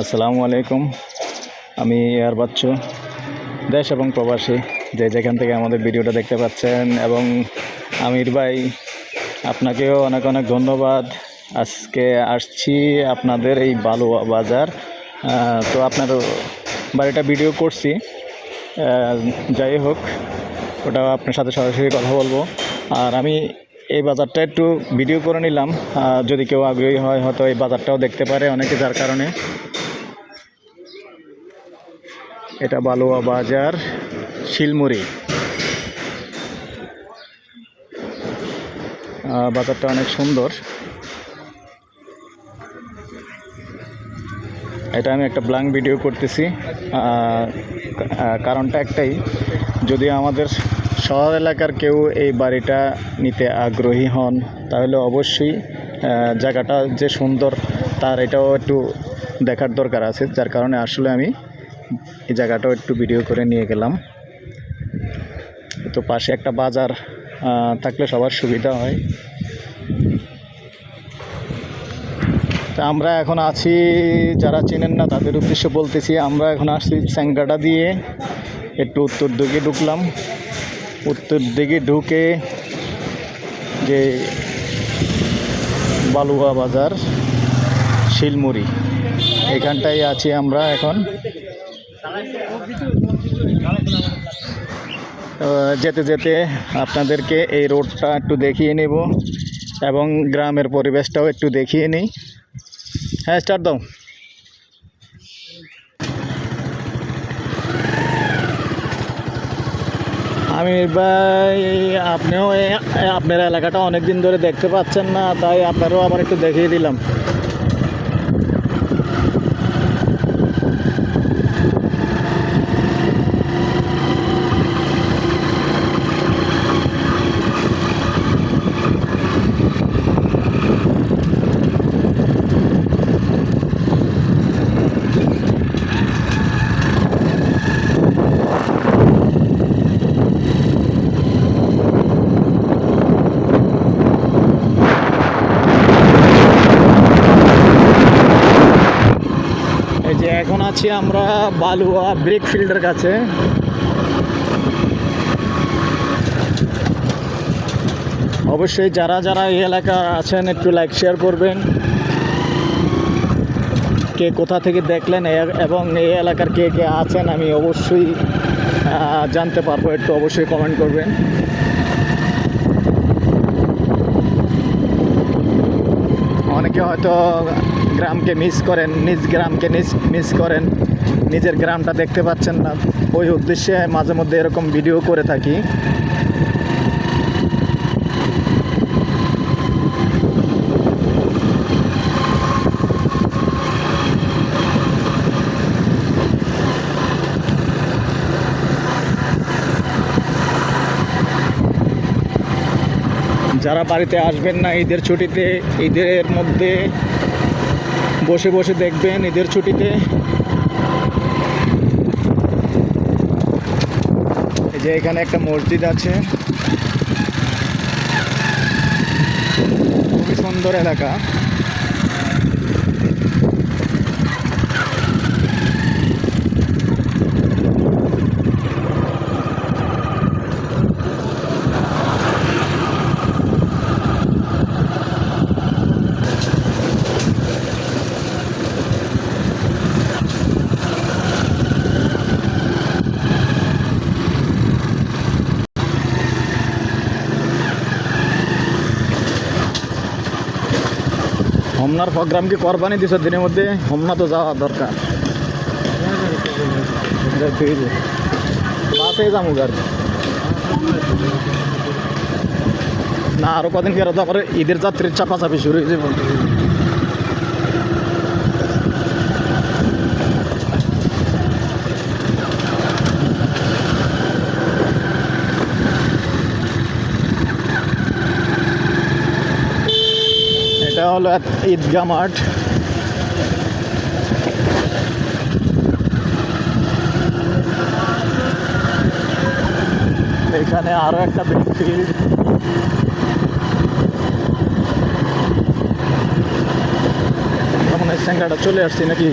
আসসালামু আলাইকুম। আমি এয়ার বাচ্চু, দেশ এবং প্রবাসী যে যেখান থেকে আমাদের ভিডিওটা দেখতে পাচ্ছেন, এবং আমির ভাই, আপনাকেও অনেক অনেক ধন্যবাদ। আজকে আসছি আপনাদের এই বালুয়া বাজার। তো আপনার বাড়িটা ভিডিও করছি। যাই হোক, ওটা আপনার সাথে সরাসরি কথা বলব। আর আমি এই বাজারটা একটু ভিডিও করে নিলাম। যদি কেউ আগ্রহী হয়, হয়তো এই বাজারটাও দেখতে পারে অনেকে, যার কারণে। এটা বালুয়া বাজার, শিলমুড়ি। বাজারটা অনেক সুন্দর। এটা আমি একটা ব্লাঙ্ক ভিডিও করতেছি। কারণটা একটাই, যদি আমাদের শহর এলাকার কেউ এই বাড়িটা নিতে আগ্রহী হন, তাহলে অবশ্যই জায়গাটা যে সুন্দর, তার এটাও একটু দেখার দরকার আছে, যার কারণে আসলে আমি এই জায়গাটাও একটু ভিডিও করে নিয়ে গেলাম। তো পাশে একটা বাজার থাকলে সবার সুবিধা হয়। তা আমরা এখন আছি, যারা চেনেন না তাদের উদ্দেশ্যে বলতেছি, আমরা এখন আসছি স্যাঙ্গাটা দিয়ে। একটু উত্তর দিকে ঢুকলাম। উত্তর দিকে ঢুকে যে বালুয়া বাজার, শিলমুড়ি। এখানটায় আছি আমরা এখন। যেতে যেতে আপনাদেরকে এই রোডটা একটু দেখিয়ে নেব এবং গ্রামের পরিবেশটাও একটু দেখিয়ে নিই। হ্যাঁ স্টার্ট দাও। আমির ভাই, আপনিও আপনার এলাকাটা অনেক দিন ধরে দেখতে পাচ্ছেন না, তাই আপনারও আবার একটু দেখিয়ে দিলাম এই যে এখন আছি আমরা বালুয়া ব্রেক ফিল্ডের কাছে। অবশ্যই যারা যারা এই এলাকা আছেন, একটু লাইক শেয়ার করবেন। কে কোথা থেকে দেখলেন এবং এই এলাকার কে কে আছেন, আমি অবশ্যই জানতে পারব। একটু অবশ্যই কমেন্ট করবেন। অনেকে হয়তো গ্রামকে মিস করেন, নিজ গ্রামকে নিজ মিস করেন, নিজের গ্রামটা দেখতে পাচ্ছেন না। ওই উদ্দেশ্যে মাঝে মধ্যে এরকম ভিডিও করে থাকি। যারা বাড়িতে আসবেন না ঈদের ছুটিতে, ঈদের মধ্যে বসে বসে দেখবেন ঈদের ছুটিতে। এই যে এখানে একটা মসজিদ আছে। খুবই সুন্দর এলাকা। হোমনার প্রোগ্রাম কি কোরবানি দিছে দিনের মধ্যে? হোমনা তো যাওয়া দরকার। বাসে যাব আর না, আরও কদিন কি করে, ঈদের যাত্রীর চাপাচাপি শুরু হয়ে হলো এক ঈদগাহ মাঠ এখানে আরও একটা বিগ ফিল্ড মানে চলে আসছি নাকি?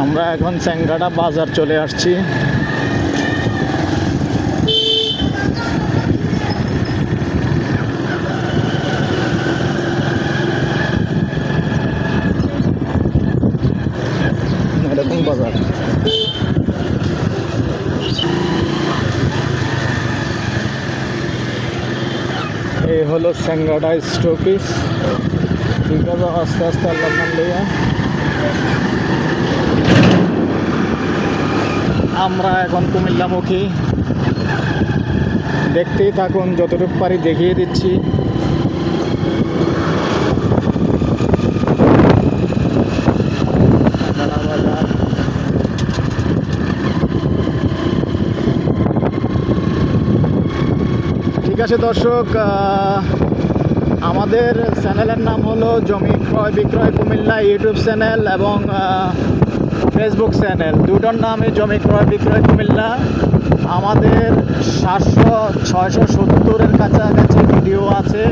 আমরা এখন স্যাংকাটা বাজার চলে আসছি এরকম বাজার এই হলো স্যাংরাডা স্টোপিস ঠিক আছে আস্তে আস্তে আল্লাহ লইয়া আমরা এখন কুমিল্লামুখী। দেখতেই থাকুন, যতটুকু পারি দেখিয়ে দিচ্ছি মেলা বাজার ঠিক আছে দর্শক আমাদের চ্যানেলের নাম হলো জমি ক্রয় বিক্রয় কুমিল্লা ইউটিউব চ্যানেল এবং ফেসবুক চ্যানেল দুটোর নামে জমি ক্রয় বিক্রয় কুমিল্লা। আমাদের সাতশো, ছয়শো সত্তরের কাছাকাছি ভিডিও আছে।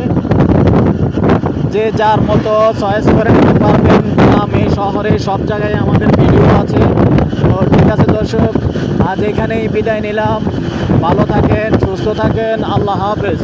যে যার মতো চয়েস করে নিতে পারবেন, গ্রামে শহরে, সব জায়গায় আমাদের ভিডিও আছে। তো ঠিক আছে দর্শক আজ এখানেই বিদায় নিলাম। ভালো থাকেন সুস্থ থাকেন। আল্লাহ হাফেজ।